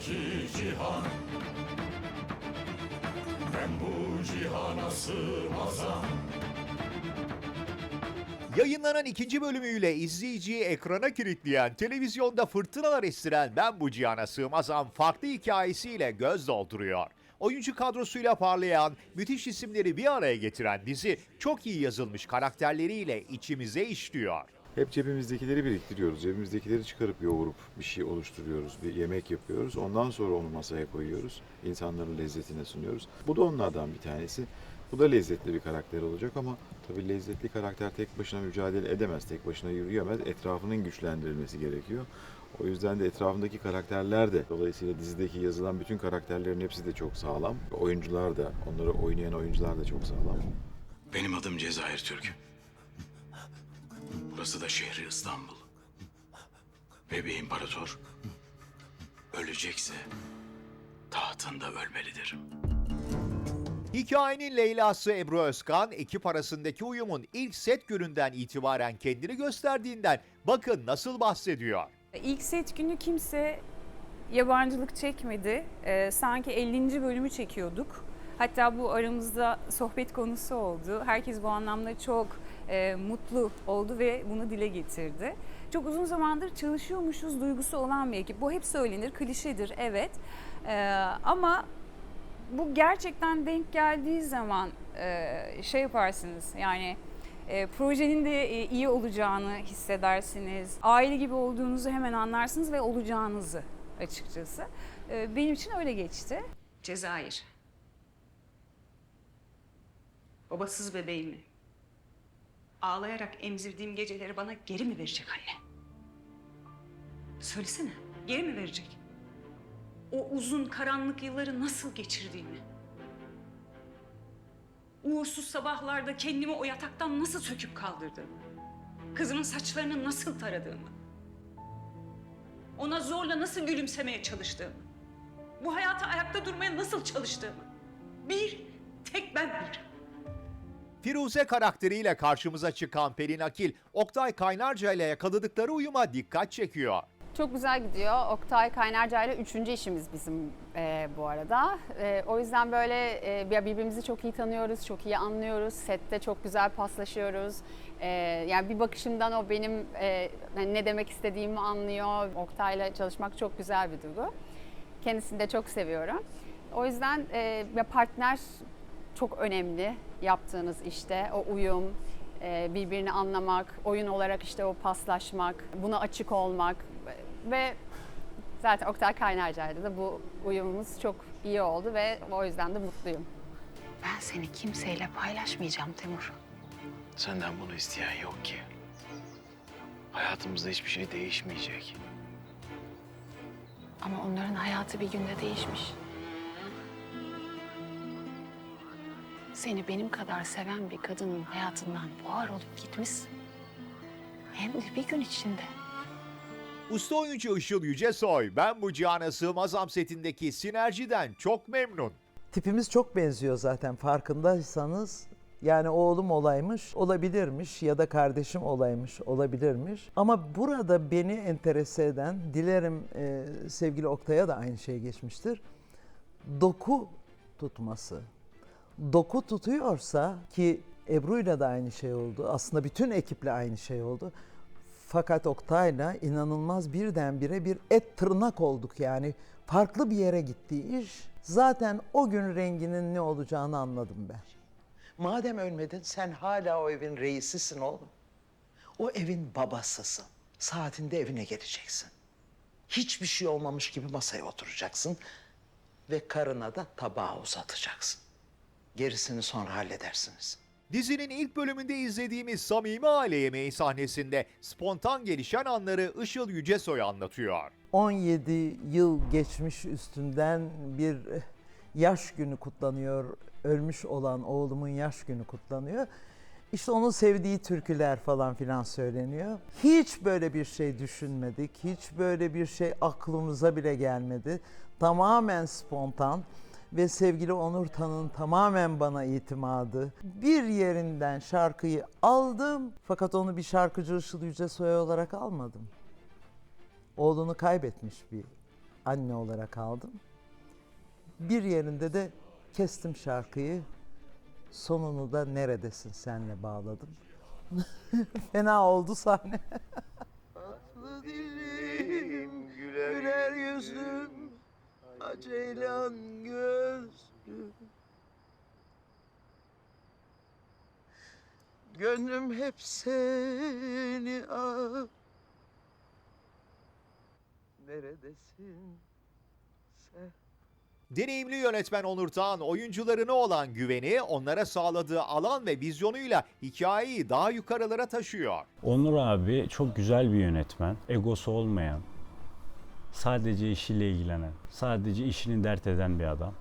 iki cihan Ben bu cihana sığmazam Yayınlanan ikinci bölümüyle izleyiciyi ekrana kilitleyen, televizyonda fırtınalar estiren Ben Bu Cihana Sığmazam farklı hikayesiyle göz dolduruyor. Oyuncu kadrosuyla parlayan, müthiş isimleri bir araya getiren dizi çok iyi yazılmış karakterleriyle içimize işliyor. Hep cebimizdekileri biriktiriyoruz. Cebimizdekileri çıkarıp yoğurup bir şey oluşturuyoruz. Bir yemek yapıyoruz. Ondan sonra onu masaya koyuyoruz. İnsanların lezzetine sunuyoruz. Bu da onlardan bir tanesi. Bu da lezzetli bir karakter olacak ama tabii lezzetli karakter tek başına mücadele edemez, tek başına yürüyemez. Etrafının güçlendirilmesi gerekiyor. O yüzden de etrafındaki karakterler de dolayısıyla dizideki yazılan bütün karakterlerin hepsi de çok sağlam. Oyuncular da, onları oynayan oyuncular da çok sağlam. Benim adım Cezayir Türk. Burası da şehri İstanbul. Ve bir imparator ölecekse tahtında ölmelidir. Hikayenin Leyla'sı Ebru Özkan, ekip arasındaki uyumun ilk set gününden itibaren kendini gösterdiğinden bakın nasıl bahsediyor. İlk set günü kimse yabancılık çekmedi. Ee, sanki 50. bölümü çekiyorduk. Hatta bu aramızda sohbet konusu oldu. Herkes bu anlamda çok e, mutlu oldu ve bunu dile getirdi. Çok uzun zamandır çalışıyormuşuz duygusu olan bir ekip. Bu hep söylenir, klişedir evet. Ee, ama bu gerçekten denk geldiği zaman e, şey yaparsınız yani e, projenin de e, iyi olacağını hissedersiniz. Aile gibi olduğunuzu hemen anlarsınız ve olacağınızı açıkçası. E, benim için öyle geçti. Cezayir. Babasız bebeğimi ağlayarak emzirdiğim geceleri bana geri mi verecek anne? Söylesene, geri mi verecek? O uzun karanlık yılları nasıl geçirdiğimi. Uğursuz sabahlarda kendimi o yataktan nasıl söküp kaldırdığımı. Kızımın saçlarını nasıl taradığımı. Ona zorla nasıl gülümsemeye çalıştığımı. Bu hayata ayakta durmaya nasıl çalıştığımı. Bir, tek ben bilirim. Firuze karakteriyle karşımıza çıkan Pelin Akil, Oktay Kaynarca ile yakaladıkları uyuma dikkat çekiyor. Çok güzel gidiyor. Oktay Kaynarca ile üçüncü işimiz bizim e, bu arada. E, o yüzden böyle e, birbirimizi çok iyi tanıyoruz, çok iyi anlıyoruz. Sette çok güzel paslaşıyoruz. E, yani bir bakışımdan o benim e, yani ne demek istediğimi anlıyor. Oktay'la çalışmak çok güzel bir duygu. Kendisini de çok seviyorum. O yüzden e, partner çok önemli yaptığınız işte. O uyum, e, birbirini anlamak, oyun olarak işte o paslaşmak, buna açık olmak ve zaten Oktay Kaynarca'yla da bu uyumumuz çok iyi oldu ve o yüzden de mutluyum. Ben seni kimseyle paylaşmayacağım Temur. Senden bunu isteyen yok ki. Hayatımızda hiçbir şey değişmeyecek. Ama onların hayatı bir günde değişmiş. Seni benim kadar seven bir kadının hayatından buhar olup gitmişsin. Hem de bir gün içinde. Usta oyuncu Işıl Yücesoy, Ben Bu Cihana Sığmazam setindeki sinerjiden çok memnun. Tipimiz çok benziyor zaten farkındaysanız. Yani oğlum olaymış, olabilirmiş ya da kardeşim olaymış, olabilirmiş. Ama burada beni enterese eden, dilerim e, sevgili Oktay'a da aynı şey geçmiştir. Doku tutması. Doku tutuyorsa ki Ebru'yla da aynı şey oldu. Aslında bütün ekiple aynı şey oldu. Fakat Oktay'la inanılmaz birdenbire bir et tırnak olduk yani. Farklı bir yere gitti iş. Zaten o gün renginin ne olacağını anladım ben. Madem ölmedin sen hala o evin reisisin oğlum. O evin babasısın. Saatinde evine geleceksin. Hiçbir şey olmamış gibi masaya oturacaksın. Ve karına da tabağı uzatacaksın. Gerisini sonra halledersiniz. Dizinin ilk bölümünde izlediğimiz samimi aile yemeği sahnesinde spontan gelişen anları Işıl Yücesoy anlatıyor. 17 yıl geçmiş üstünden bir eh, yaş günü kutlanıyor. Ölmüş olan oğlumun yaş günü kutlanıyor. İşte onun sevdiği türküler falan filan söyleniyor. Hiç böyle bir şey düşünmedik. Hiç böyle bir şey aklımıza bile gelmedi. Tamamen spontan ve sevgili Onur Tan'ın tamamen bana itimadı. Bir yerinden şarkıyı aldım fakat onu bir şarkıcı Işıl Yücesoy olarak almadım. Oğlunu kaybetmiş bir anne olarak aldım. Bir yerinde de kestim şarkıyı. Sonunu da neredesin senle bağladım. Fena oldu sahne. aceylan gözlüm. Gönlüm hep seni ar. Neredesin sen? Deneyimli yönetmen Onur Tağan oyuncularına olan güveni onlara sağladığı alan ve vizyonuyla hikayeyi daha yukarılara taşıyor. Onur abi çok güzel bir yönetmen. Egosu olmayan, sadece işiyle ilgilenen, sadece işini dert eden bir adam.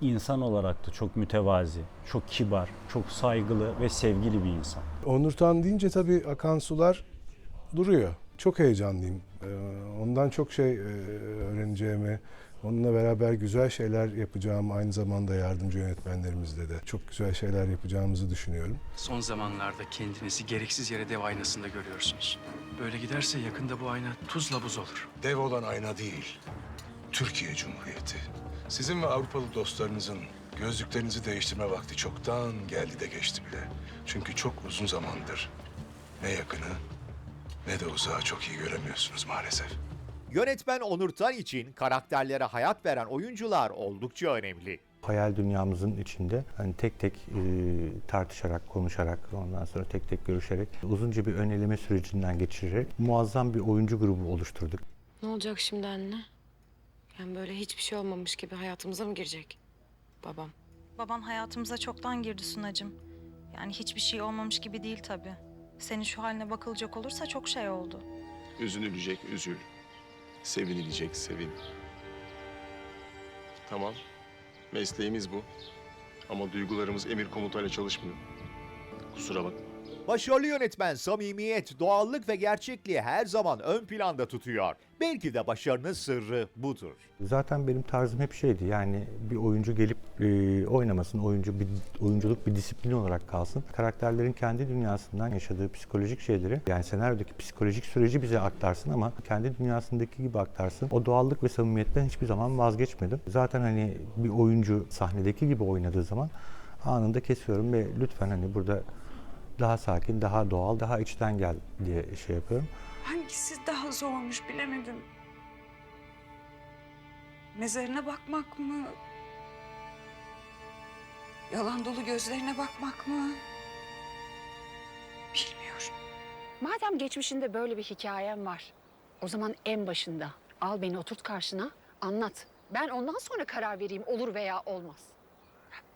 İnsan olarak da çok mütevazi, çok kibar, çok saygılı ve sevgili bir insan. Onur Tan deyince tabii akan sular duruyor. Çok heyecanlıyım. Ee, Ondan çok şey e, öğreneceğimi, onunla beraber güzel şeyler yapacağım aynı zamanda yardımcı yönetmenlerimizle de çok güzel şeyler yapacağımızı düşünüyorum. Son zamanlarda kendinizi gereksiz yere dev aynasında görüyorsunuz. Böyle giderse yakında bu ayna tuzla buz olur. Dev olan ayna değil, Türkiye Cumhuriyeti. Sizin ve Avrupalı dostlarınızın gözlüklerinizi değiştirme vakti çoktan geldi de geçti bile. Çünkü çok uzun zamandır ne yakını ne de uzağı çok iyi göremiyorsunuz maalesef. Yönetmen Onur Tağan için karakterlere hayat veren oyuncular oldukça önemli. hayal dünyamızın içinde hani tek tek e, tartışarak, konuşarak, ondan sonra tek tek görüşerek uzunca bir ön eleme sürecinden geçirerek muazzam bir oyuncu grubu oluşturduk. Ne olacak şimdi anne? Yani böyle hiçbir şey olmamış gibi hayatımıza mı girecek babam? Baban hayatımıza çoktan girdi Sunacığım. Yani hiçbir şey olmamış gibi değil tabii. Senin şu haline bakılacak olursa çok şey oldu. Üzünülecek üzül, sevinilecek sevin. Tamam, mesleğimiz bu. Ama duygularımız emir komutayla çalışmıyor. Kusura bakma. Başarılı yönetmen samimiyet, doğallık ve gerçekliği her zaman ön planda tutuyor. Belki de başarının sırrı budur. Zaten benim tarzım hep şeydi yani bir oyuncu gelip e, oynamasın, oyuncu bir oyunculuk bir disiplin olarak kalsın. Karakterlerin kendi dünyasından yaşadığı psikolojik şeyleri yani senaryodaki psikolojik süreci bize aktarsın ama kendi dünyasındaki gibi aktarsın. O doğallık ve samimiyetten hiçbir zaman vazgeçmedim. Zaten hani bir oyuncu sahnedeki gibi oynadığı zaman anında kesiyorum ve lütfen hani burada daha sakin, daha doğal, daha içten gel diye şey yapıyorum. Hangisi daha zormuş bilemedim. Mezarına bakmak mı? Yalan dolu gözlerine bakmak mı? Bilmiyorum. Madem geçmişinde böyle bir hikayem var. O zaman en başında al beni oturt karşına anlat. Ben ondan sonra karar vereyim olur veya olmaz.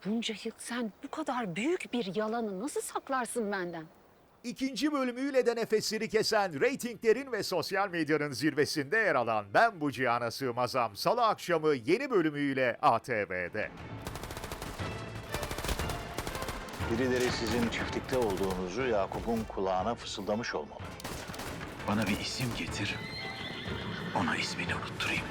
Bunca yıl sen bu kadar büyük bir yalanı nasıl saklarsın benden? İkinci bölümüyle de nefesleri kesen reytinglerin ve sosyal medyanın zirvesinde yer alan Ben Bu Cihana Sığmazam Salı akşamı yeni bölümüyle ATV'de. Birileri sizin çiftlikte olduğunuzu Yakup'un kulağına fısıldamış olmalı. Bana bir isim getir, ona ismini unutturayım.